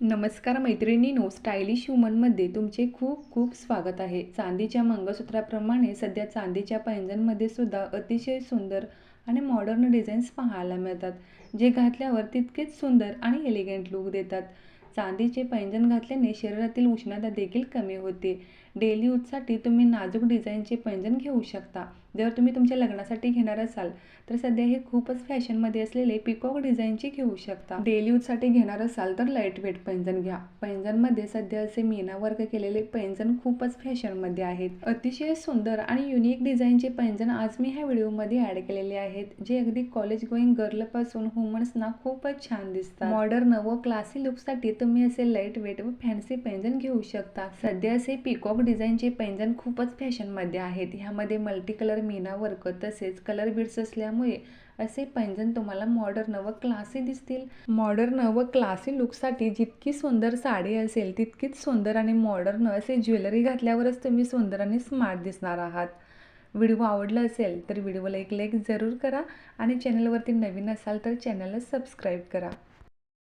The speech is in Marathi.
नमस्कार मैत्रिणींनो स्टायलिश वुमनमध्ये तुमचे खूप खूप स्वागत आहे. चांदीच्या मंगळसूत्राप्रमाणे सध्या चांदीच्या पैंजणमध्ये सुद्धा अतिशय सुंदर आणि मॉडर्न डिझाईन्स पाहायला मिळतात जे घातल्यावर तितकेच सुंदर आणि एलिगंट लुक देतात. चांदीचे पैंजण घातल्याने शरीरातील उष्णता देखील कमी होते. डेली यूजसाठी तुम्ही नाजूक डिझाईनचे पैंजण घेऊ शकता. जर तुम्ही तुमच्या लग्नासाठी घेणार असाल तर सध्या हे खूपच फॅशनमध्ये असलेले पिकॉक डिझाईनचे घेऊ शकता. डेली यूजसाठी घेणार असाल तर लाइट वेट पैंजण घ्या. पैंजणमध्ये सध्या असे मीना वर्क केलेले पैंजण खूपच फॅशनमध्ये आहेत. अतिशय सुंदर आणि युनिक डिझाईनचे पैंजण आज मी ह्या व्हिडिओमध्ये ॲड केलेले आहेत जे अगदी कॉलेज गोईंग गर्लपासून वुमन्सना खूपच छान दिसतात. मॉडर्न व क्लासी लुकसाठी तुम्ही असे लाइट वेट व फॅन्सी पैंजण घेऊ शकता. सध्या असे पिकॉक डिझाईनचे पैंजण खूपच फॅशनमध्ये आहेत. ह्यामध्ये मल्टी कलर मीना वर्क तसेच कलर बीड्स असल्यामुळे असे पैंजण तुम्हाला मॉडर्न व क्लासी दिसतील. मॉडर्न व क्लासी लुकसाठी जितकी सुंदर साडी असेल तितकीच सुंदर आणि मॉडर्न असे ज्वेलरी घातल्यावरच तुम्ही सुंदर आणि स्मार्ट दिसणार आहात. व्हिडिओ आवडला असेल तर व्हिडिओला एक लाईक जरूर करा आणि चॅनलवरती नवीन असाल तर चॅनलला सबस्क्राईब करा.